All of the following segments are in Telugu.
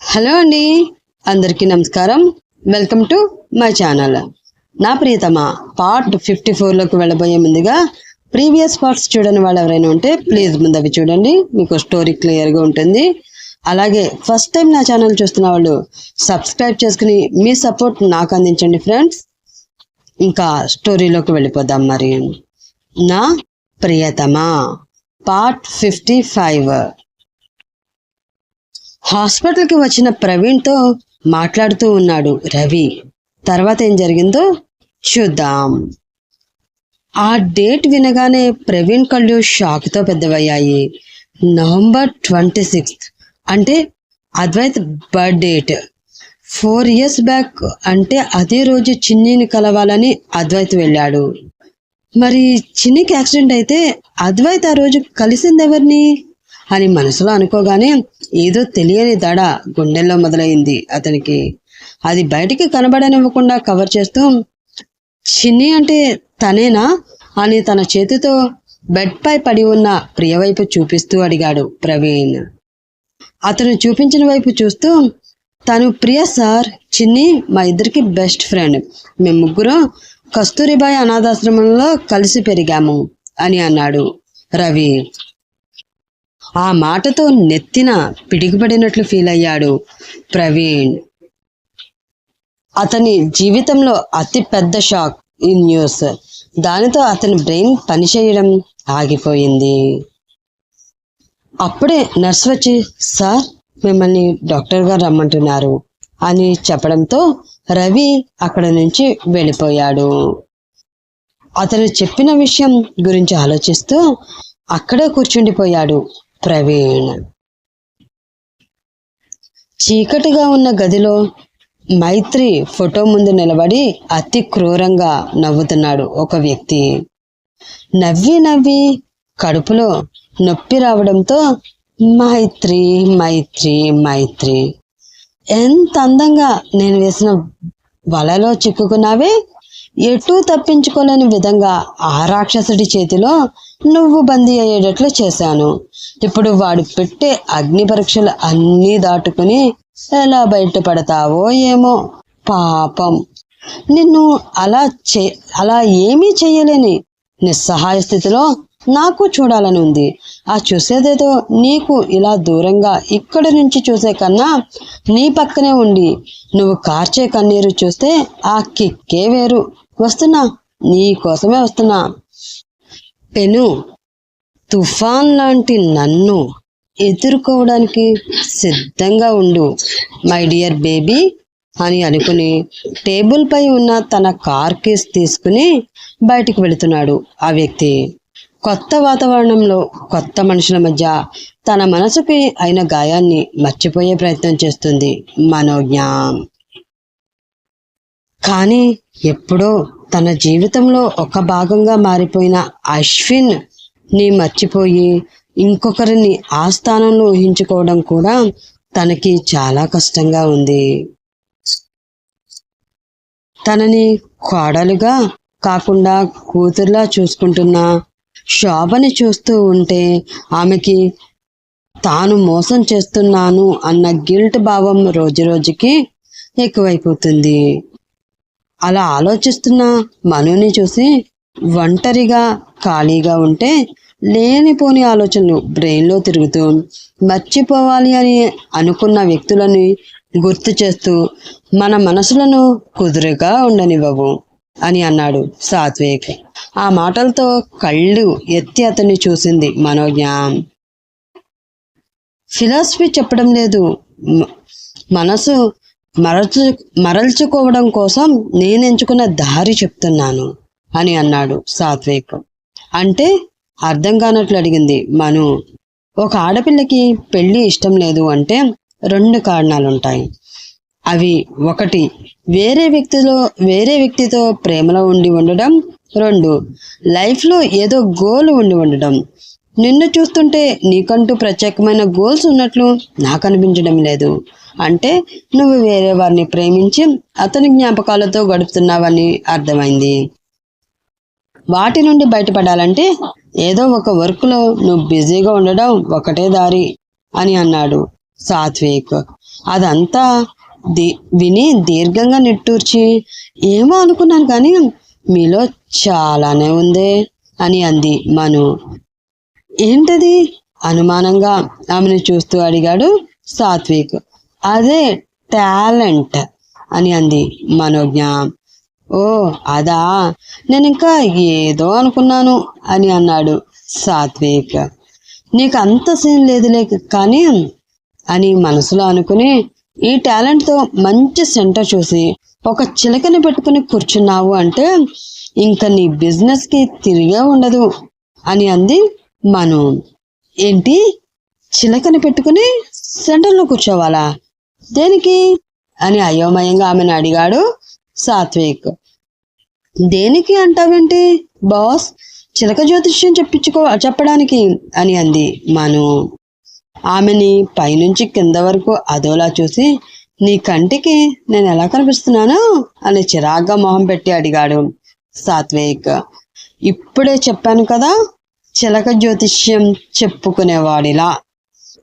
హలో అండి. అందరికీ నమస్కారం. Welcome to my channel. నా ప్రియతమ పార్ట్ ఫిఫ్టీ ఫోర్లోకి వెళ్ళబోయే ముందుగా ప్రీవియస్ పార్ట్స్ చూడని వాళ్ళు ఎవరైనా ఉంటే ప్లీజ్ ముందు అవి చూడండి. మీకు స్టోరీ క్లియర్గా ఉంటుంది. అలాగే ఫస్ట్ టైం నా ఛానల్ చూస్తున్న వాళ్ళు సబ్స్క్రైబ్ చేసుకుని మీ సపోర్ట్ నాకు అందించండి ఫ్రెండ్స్. ఇంకా స్టోరీలోకి వెళ్ళిపోదాం మరి. నా ప్రియతమ పార్ట్ ఫిఫ్టీ ఫైవ్. హాస్పిటల్కి వచ్చిన ప్రవీణ్తో మాట్లాడుతూ ఉన్నాడు రవి. తర్వాత ఏం జరిగిందో చూద్దాం. ఆ డేట్ వినగానే ప్రవీణ్ కళ్ళు షాక్తో పెద్దవయ్యాయి. నవంబర్ ట్వంటీ సిక్స్త్ అంటే Advait birth date. Four years back అంటే అదే రోజు చిన్నీని కలవాలని అద్వైత్ వెళ్ళాడు. మరి చిన్నీకి యాక్సిడెంట్ అయితే అద్వైత్ ఆ రోజు కలిసింది ఎవరిని అని మనసులో అనుకోగానే ఏదో తెలియని దడ గుండెల్లో మొదలైంది అతనికి. అది బయటికి కనబడనివ్వకుండా కవర్ చేస్తూ చిన్ని అంటే తనేనా? అని తన చేతితో బెడ్పై పడి ఉన్న ప్రియ వైపు చూపిస్తూ అడిగాడు ప్రవీణ్. అతను చూపించిన వైపు చూస్తూ తను ప్రియ సార్ చిన్ని మా ఇద్దరికి బెస్ట్ ఫ్రెండ్. మేము ముగ్గురు కస్తూరిబాయి అనాథాశ్రమంలో కలిసి పెరిగాము అని అన్నాడు రవి ఆ మాటతో నెత్తిన పిడిగిపడినట్లు ఫీల్ అయ్యాడు ప్రవీణ్. అతని జీవితంలో అతి పెద్ద షాక్ ఈ న్యూస్. దానితో అతని బ్రెయిన్ పనిచేయడం ఆగిపోయింది. అప్పుడే నర్స్ వచ్చి సార్ మిమ్మల్ని డాక్టర్ గారు రమ్మంటున్నారు అని చెప్పడంతో రవి అక్కడ నుంచి వెళ్ళిపోయాడు. అతను చెప్పిన విషయం గురించి ఆలోచిస్తూ అక్కడే కూర్చుండిపోయాడు. ప్రవీణ్. చీకటిగా ఉన్న గదిలో మైత్రి ఫోటో ముందు నిలబడి అతి క్రూరంగా నవ్వుతున్నాడు ఒక వ్యక్తి. నవ్వి నవ్వి కడుపులో నొప్పి రావడంతో మైత్రి మైత్రి మైత్రి. ఎంత అందంగా నేను వేసిన వలలో చిక్కుకున్నావే? ఎటూ తప్పించుకోలేని విధంగా ఆ రాక్షసుడి చేతిలో నువ్వు బందీ అయ్యేటట్లు చేశాను. ఇప్పుడు వాడు పెట్టే అగ్ని పరీక్షలు అన్నీ దాటుకుని ఎలా బయటపడతావో ఏమో. పాపం. నిన్ను అలా చే అలా ఏమీ చేయలేని నిస్సహాయ స్థితిలో నాకు చూడాలని ఉంది. ఆ చూసేదేదో నీకు ఇలా దూరంగా ఇక్కడి నుంచి చూసే కన్నా నీ పక్కనే ఉండి. నువ్వు కార్చే కన్నీరు చూస్తే ఆ కిక్కే వేరు. వస్తున్నా నీ కోసమే వస్తున్నా. పెను తుఫాన్ లాంటి నన్ను ఎదుర్కోవడానికి సిద్ధంగా ఉండు. మై డియర్ బేబీ అని అనుకుని టేబుల్ పై ఉన్న తన కార్ కేస్ తీసుకుని బయటికి వెళుతున్నాడు ఆ వ్యక్తి. కొత్త వాతావరణంలో కొత్త మనుషుల మధ్య తన మనసుకి అయిన గాయాన్ని మర్చిపోయే ప్రయత్నం చేస్తుంది మనోజ్ఞ కానీ ఎప్పుడో తన జీవితంలో ఒక భాగంగా మారిపోయిన అశ్విన్ని మర్చిపోయి ఇంకొకరిని ఆ స్థానంలో ఊహించుకోవడం కూడా తనకి చాలా కష్టంగా ఉంది. తనని కోడలుగా కాకుండా కూతురులా చూసుకుంటున్న శోభని చూస్తూ ఉంటే ఆమెకి తాను మోసం చేస్తున్నాను అన్న గిల్ట్ భావం రోజు రోజుకి ఎక్కువైపోతుంది. అలా ఆలోచిస్తున్న మనుని చూసి ఒంటరిగా ఖాళీగా ఉంటే లేనిపోని ఆలోచనలు బ్రెయిన్లో తిరుగుతూ మర్చిపోవాలి అని అనుకున్న వ్యక్తులని గుర్తు చేస్తూ మన మనసులను కుదురుగా ఉండనివ్వవు. అని అన్నాడు సాత్విక్. ఆ మాటలతో కళ్ళు ఎత్తి అతన్ని చూసింది మనోజ్ఞ ఫిలాసఫీ చెప్పడం లేదు. మనసు మరచు మరల్చుకోవడం కోసం నేను ఎంచుకున్న దారి చెప్తున్నాను అని అన్నాడు సాత్విక్. అంటే అర్థం కానట్లు అడిగింది మను. ఒక ఆడపిల్లకి పెళ్ళి ఇష్టం లేదు అంటే రెండు కారణాలుంటాయి. అవి ఒకటి. వేరే వ్యక్తిలో వేరే వ్యక్తితో ప్రేమలో ఉండి ఉండడం. రెండు. లైఫ్లో ఏదో గోల్ ఉండి ఉండడం. నిన్ను చూస్తుంటే నీకంటూ ప్రత్యేకమైన గోల్స్ ఉన్నట్లు నాకు అనిపించడం లేదు. అంటే నువ్వు వేరే వారిని ప్రేమించి అతని జ్ఞాపకాలతో గడుపుతున్నావని అర్థమైంది. వాటి నుండి బయటపడాలంటే ఏదో ఒక వర్క్లో నువ్వు బిజీగా ఉండడం ఒకటే దారి అని అన్నాడు సాత్విక్. అదంతా విని దీర్ఘంగా నిట్టూర్చి ఏమో అనుకున్నాను కానీ మీలో చాలానే ఉంది అని అంది మను. ఏంటది? అనుమానంగా ఆమెను చూస్తూ అడిగాడు సాత్విక్. అదే టాలెంట్ అని అంది మనోజ్ఞ. ఓ అదా? నేను ఇంకా ఏదో అనుకున్నాను అని అన్నాడు సాత్విక్. నీకు అంత సీన్ లేదులే కానీ అని మనసులో అనుకుని ఈ టాలెంట్తో మంచి సెంటర్ చూసి ఒక చిలకని పెట్టుకుని కూర్చున్నావు అంటే ఇంకా నీ బిజినెస్కి తిరిగే ఉండదు అని అంది మను. ఏంటి? చిలకని పెట్టుకుని సెంటర్లో కూర్చోవాలా? దేనికి? అని అయోమయంగా ఆమెను అడిగాడు సాత్విక్. దేనికి అంటావేంటి బాస్ చిలక జ్యోతిష్యం చెప్పించుకో చెప్పడానికి అని అంది మను. ఆమెని పైనుంచి కింద వరకు అదోలా చూసి నీ కంటికి నేను ఎలా కనిపిస్తున్నాను? అని చిరాగ్గా మొహం పెట్టి అడిగాడు సాత్విక్. ఇప్పుడే చెప్పాను కదా చిలక జ్యోతిష్యం చెప్పుకునేవాడిలా.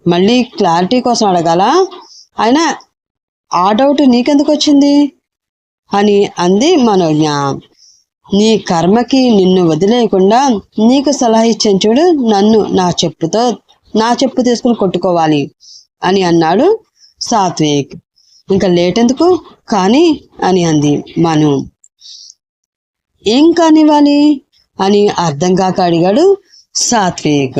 మళ్ళీ క్లారిటీ కోసం అడగాల? ఆయన ఆ డౌట్ నీకెందుకు వచ్చింది? అని అంది మనోజ్ఞ. నీ కర్మకి నిన్ను వదిలేయకుండా నీకు సలహా ఇచ్చాను చూడు నన్ను నా చెప్పుతో నా చెప్పు తీసుకుని కొట్టుకోవాలి అని అన్నాడు సాత్విక్. ఇంకా లేట్ ఎందుకు కానీ అని అంది మను. ఏం కానివ్వాలి? అని అర్థం కాక అడిగాడు సాత్విక్.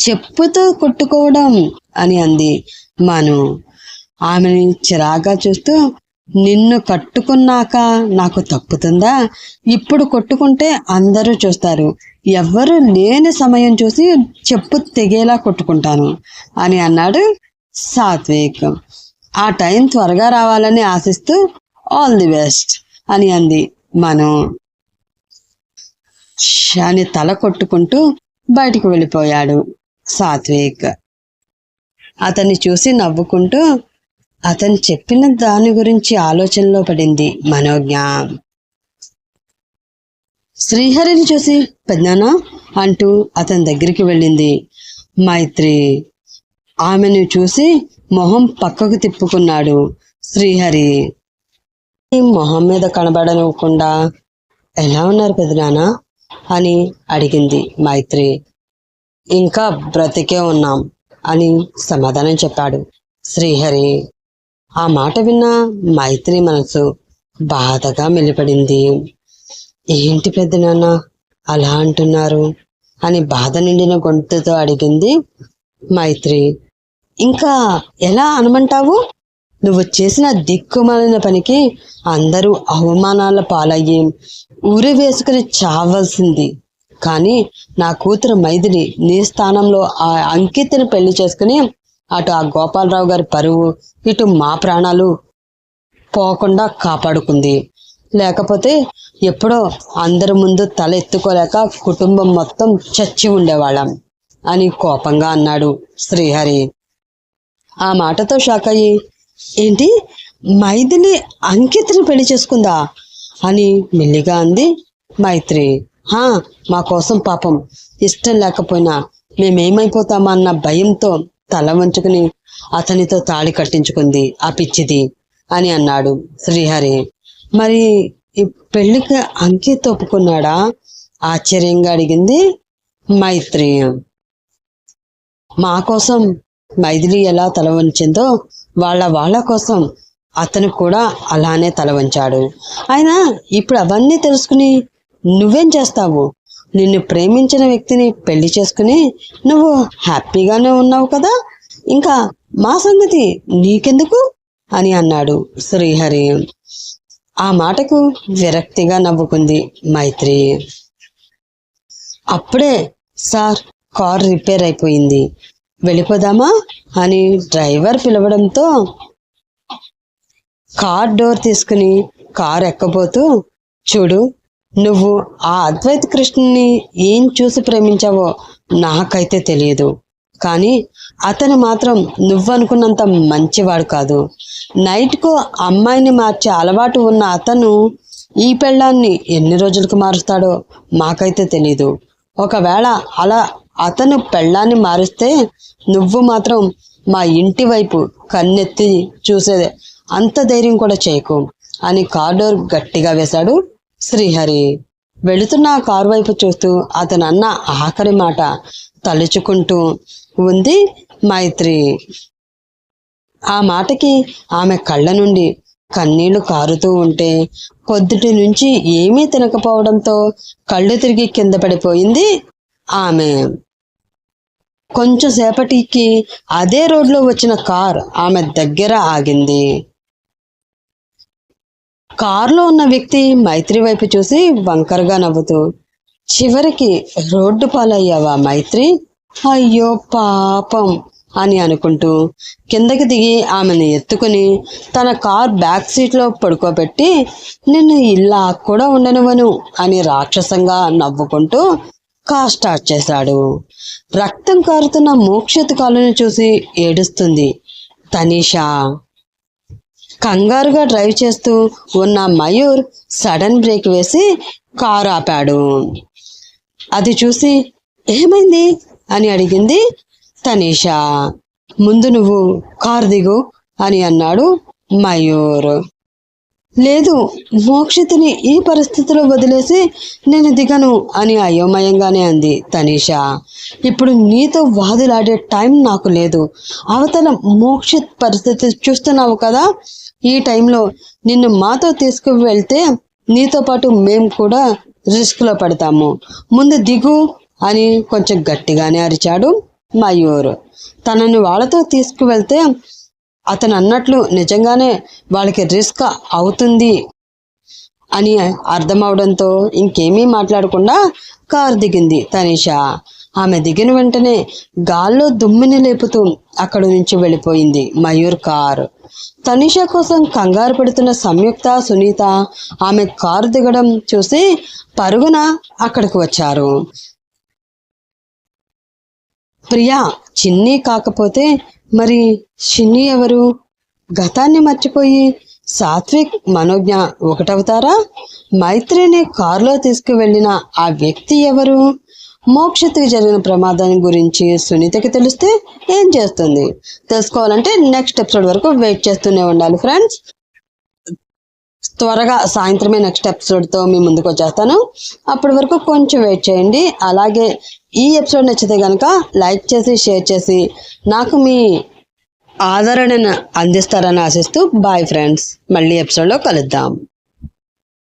చెప్పుతో కొట్టుకోవడం అని అంది మను. ఆమెని చిరాగా చూస్తూ నిన్ను కట్టుకున్నాక నాకు తప్పుతుందా? ఇప్పుడు కొట్టుకుంటే అందరూ చూస్తారు. ఎవ్వరు లేని సమయం చూసి చెప్పు తెగేలా కొట్టుకుంటాను అని అన్నాడు సాత్విక్. ఆ టైం త్వరగా రావాలని ఆశిస్తూ ఆల్ ది బెస్ట్ అని అంది మనం. అని తల కొట్టుకుంటూ బయటికి వెళ్ళిపోయాడు సాత్విక్. అతన్ని చూసి నవ్వుకుంటూ అతను చెప్పిన దాని గురించి ఆలోచనలో పడింది మనోజ్ఞ శ్రీహరిని చూసి పెద్దనా అంటూ అతని దగ్గరికి వెళ్ళింది. మైత్రి ఆమెను చూసి మొహం పక్కకు తిప్పుకున్నాడు శ్రీహరి. మొహం మీద కనబడనివ్వకుండా ఎలా ఉన్నారు పెదనానా అని అడిగింది మైత్రి. ఇంకా బ్రతికే ఉన్నాం అని సమాధానం చెప్పాడు శ్రీహరి. ఆ మాట విన్న మైత్రి మనసు బాధగా మెలిపడింది. ఏంటి పెద్దనాన్న అలా అంటున్నారు? అని బాధ నిండిన గొంతుతో అడిగింది మైత్రి. ఇంకా ఎలా అనమంటావు? నువ్వు చేసిన దిక్కుమాలిన పనికి అందరూ అవమానాల పాలయ్యి ఊరి వేసుకుని చావాల్సింది. కానీ నా కూతురు మైథిలి నీ స్థానంలో ఆ అంకితను పెళ్ళి చేసుకుని అటు ఆ గోపాలరావు గారి పరువు ఇటు మా ప్రాణాలు పోకుండా కాపాడుకుంది. లేకపోతే ఎప్పుడో అందరి ముందు తల ఎత్తుకోలేక కుటుంబం మొత్తం చచ్చి ఉండేవాళ్ళం అని కోపంగా అన్నాడు శ్రీహరి. ఆ మాటతో షాక్ అయ్యి ఏంటి? మైథిలి అంకిత్ని పెళ్ళి చేసుకుందా? అని మెల్లిగా అంది మైత్రి. హా మా కోసం పాపం. ఇష్టం లేకపోయినా మేమేమైపోతామా అన్న భయంతో తల వంచుకుని అతనితో తాళి కట్టించుకుంది. ఆ పిచ్చిది అని అన్నాడు శ్రీహరి. మరి ఈ పెళ్ళికి అంకిత్ ఒప్పుకున్నాడా? ఆశ్చర్యంగా అడిగింది మైత్రి. మా కోసం మైథిలి ఎలా తల వంచిందో వాళ్ళ వాళ్ళ కోసం అతను కూడా అలానే తల వంచాడు. అయినా ఇప్పుడు అవన్నీ తెలుసుకుని నువ్వేం చేస్తావు? నిన్ను ప్రేమించిన వ్యక్తిని పెళ్ళి చేసుకుని నువ్వు హ్యాపీగానే ఉన్నావు కదా? ఇంకా మా సంగతి నీకెందుకు? అని అన్నాడు శ్రీహరి. ఆ మాటకు విరక్తిగా నవ్వుకుంది మైత్రి. అప్పుడే సార్ కార్ రిపేర్ అయిపోయింది. వెళ్ళిపోదామా? అని డ్రైవర్ పిలవడంతో కార్ డోర్ తీసుకుని కార్ ఎక్కబోతూ చూడు నువ్వు ఆ అద్వైత కృష్ణుని ఏం చూసి ప్రేమించావో నాకైతే తెలియదు. కానీ అతను మాత్రం నువ్వనుకున్నంత మంచివాడు కాదు. నైట్కు అమ్మాయిని మార్చే అలవాటు ఉన్న అతను ఈ పెళ్ళాన్ని ఎన్ని రోజులకు మారుస్తాడో మాకైతే తెలీదు. ఒకవేళ అలా అతను పెళ్ళాన్ని మారిస్తే నువ్వు మాత్రం మా ఇంటి వైపు కన్నెత్తి చూసేదే అంత ధైర్యం కూడా చేయకు అని కార్డోర్ గట్టిగా వేశాడు. శ్రీహరి వెళుతున్న కారు వైపు చూస్తూ అతను అన్న ఆఖరి మాట తలుచుకుంటూ ఉంది మైత్రి. ఆ మాటకి ఆమె కళ్ళ నుండి కన్నీళ్ళు కారుతూ ఉంటే పొద్దుటి నుంచి ఏమీ తినకపోవడంతో కళ్ళు తిరిగి కింద పడిపోయింది ఆమె. కొంచెం సేపటికి అదే రోడ్లో వచ్చిన కార్ ఆమె దగ్గర ఆగింది. కారులో ఉన్న వ్యక్తి మైత్రి వైపు చూసి వంకరగా నవ్వుతూ చివరికి రోడ్డు పాలయ్యావా మైత్రి? అయ్యో పాపం అని అనుకుంటూ కిందకి దిగి ఆమెను ఎత్తుకుని తన కార్ బ్యాక్ సీట్లో పడుకోబెట్టి నిన్ను ఇలా కూడా ఉండనివను అని రాక్షసంగా నవ్వుకుంటూ కార్ స్టార్ట్ చేశాడు. రక్తం కారుతున్న మోక్షిత్ కాలుని చూసి ఏడుస్తుంది. తనీషా కంగారుగా డ్రైవ్ చేస్తూ ఉన్న మయూర్ సడన్ బ్రేక్ వేసి కారు ఆపాడు. అది చూసి ఏమైంది? అని అడిగింది తనీషా. ముందు నువ్వు కారు దిగు అని అన్నాడు మయూర్. లేదు మోక్షితిని ఈ పరిస్థితిలో వదిలేసి నేను దిగను అని అయోమయంగానే అంది తనీషా. ఇప్పుడు నీతో వాదులాడే టైం నాకు లేదు. అవతల మోక్షిత్ పరిస్థితి చూస్తున్నావు కదా ఈ టైంలో నిన్ను మాతో తీసుకువెళ్తే నీతో పాటు మేము కూడా రిస్క్లో పడతాము. ముందు దిగు అని కొంచెం గట్టిగానే అరిచాడు మయూర్. తనని వాళ్ళతో తీసుకువెళ్తే అతను అన్నట్లు నిజంగానే వాళ్ళకి రిస్క్ అవుతుంది అని అర్థమవడంతో ఇంకేమీ మాట్లాడకుండా కారు దిగింది తనిషా. ఆమె దిగిన వెంటనే గాల్లో దుమ్మిని లేపుతూ అక్కడి నుంచి వెళ్ళిపోయింది మయూర్ కారు. తనిష కోసం కంగారు పెడుతున్న సంయుక్త సునీత ఆమె కారు దిగడం చూసి పరుగున అక్కడికి వచ్చారు. ప్రియా చిన్ని కాకపోతే మరి చిన్ని ఎవరు? గతాన్ని మర్చిపోయి సాత్విక్ మనోజ్ఞ ఒకటవుతారా? మైత్రిని కారులో తీసుకువెళ్ళిన ఆ వ్యక్తి ఎవరు? మోక్షత్కి జరిగిన ప్రమాదాన్ని గురించి సునీతకి తెలిస్తే ఏం చేస్తుంది? తెలుసుకోవాలంటే నెక్స్ట్ ఎపిసోడ్ వరకు వెయిట్ చేస్తూనే ఉండాలి ఫ్రెండ్స్ త్వరగా సాయంత్రమే నెక్స్ట్ ఎపిసోడ్తో మీ ముందుకు వచ్చేస్తాను. అప్పటి వరకు కొంచెం వెయిట్ చేయండి. అలాగే ఈ ఎపిసోడ్ నచ్చితే కనుక లైక్ చేసి షేర్ చేసి నాకు మీ ఆదరణను అందిస్తారని ఆశిస్తూ బాయ్ ఫ్రెండ్స్ మళ్ళీ ఎపిసోడ్లో కలుద్దాం.